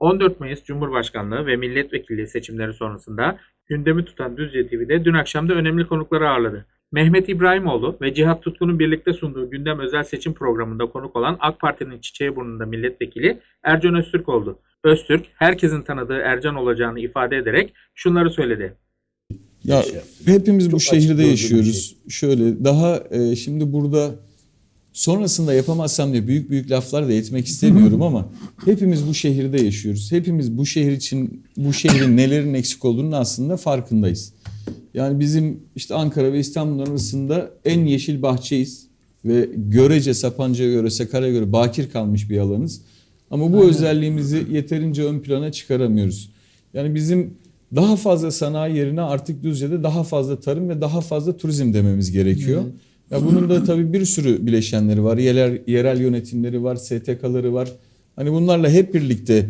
14 Mayıs Cumhurbaşkanlığı ve milletvekilliği seçimleri sonrasında gündemi tutan Düzce TV'de dün akşam da önemli konukları ağırladı. Mehmet İbrahimoğlu ve Cihat Tutkun'un birlikte sunduğu gündem özel seçim programında konuk olan AK Parti'nin Çiçeğiburnu'nda milletvekili Ercan Öztürk oldu. Öztürk, herkesin tanıdığı Ercan olacağını ifade ederek şunları söyledi. Ya hepimiz bu Çok açık şehirde yaşıyoruz. Şöyle daha e, şimdi burada sonrasında yapamazsam diye büyük büyük laflar da etmek istemiyorum ama hepimiz bu şehirde yaşıyoruz. Hepimiz bu şehir için bu şehrin nelerin eksik olduğunu aslında farkındayız. Yani bizim işte Ankara ve İstanbul arasında en yeşil bahçeyiz ve görece Sapanca'ya göre Sakarya'ya göre bakir kalmış bir alanız. Ama bu özelliğimizi yeterince ön plana çıkaramıyoruz. Yani bizim daha fazla sanayi yerine artık Düzce'de daha fazla tarım ve daha fazla turizm dememiz gerekiyor. Ya bunun da tabii bir sürü bileşenleri var. Yerel, yerel yönetimleri var, STK'ları var. Hani bunlarla hep birlikte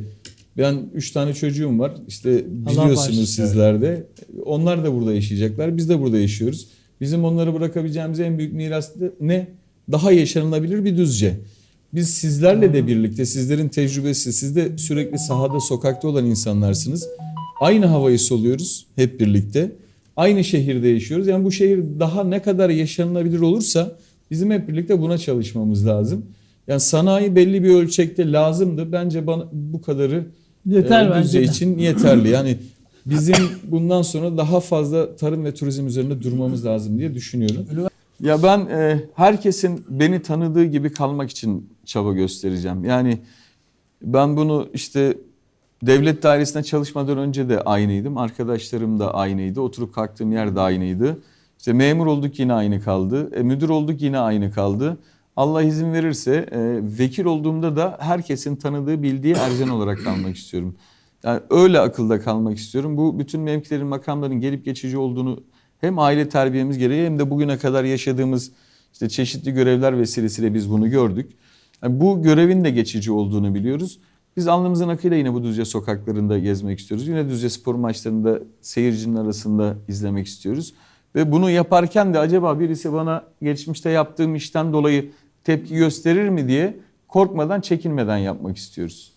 ben üç tane çocuğum var. İşte biliyorsunuz sizler de. Onlar da burada yaşayacaklar. Biz de burada yaşıyoruz. Bizim onları bırakabileceğimiz en büyük miras ne? Daha yaşanılabilir bir düzce. Biz sizlerle de birlikte, sizlerin tecrübesi, siz de sürekli sahada, sokakta olan insanlarsınız. Aynı havayı soluyoruz hep birlikte. Aynı şehirde yaşıyoruz. Yani bu şehir daha ne kadar yaşanılabilir olursa bizim hep birlikte buna çalışmamız lazım. Yani sanayi belli bir ölçekte lazımdı. Bence bana bu kadarı Yeter e, bence Düzce de. için yeterli. Yani bizim bundan sonra daha fazla tarım ve turizm üzerinde durmamız lazım diye düşünüyorum. Ya ben e, herkesin beni tanıdığı gibi kalmak için çaba göstereceğim. Yani ben bunu işte devlet dairesinde çalışmadan önce de aynıydım. Arkadaşlarım da aynıydı. Oturup kalktığım yer de aynıydı. İşte memur olduk yine aynı kaldı. E, müdür olduk yine aynı kaldı. Allah izin verirse e, vekil olduğumda da herkesin tanıdığı bildiği Ercan olarak kalmak istiyorum. Yani öyle akılda kalmak istiyorum. Bu bütün mevkilerin, makamların gelip geçici olduğunu hem aile terbiyemiz gereği hem de bugüne kadar yaşadığımız işte çeşitli görevler vesilesiyle biz bunu gördük. Yani bu görevin de geçici olduğunu biliyoruz. Biz alnımızın akıyla yine bu Düzce sokaklarında gezmek istiyoruz. Yine Düzce spor maçlarında seyircinin arasında izlemek istiyoruz. Ve bunu yaparken de acaba birisi bana geçmişte yaptığım işten dolayı tepki gösterir mi diye korkmadan, çekinmeden yapmak istiyoruz.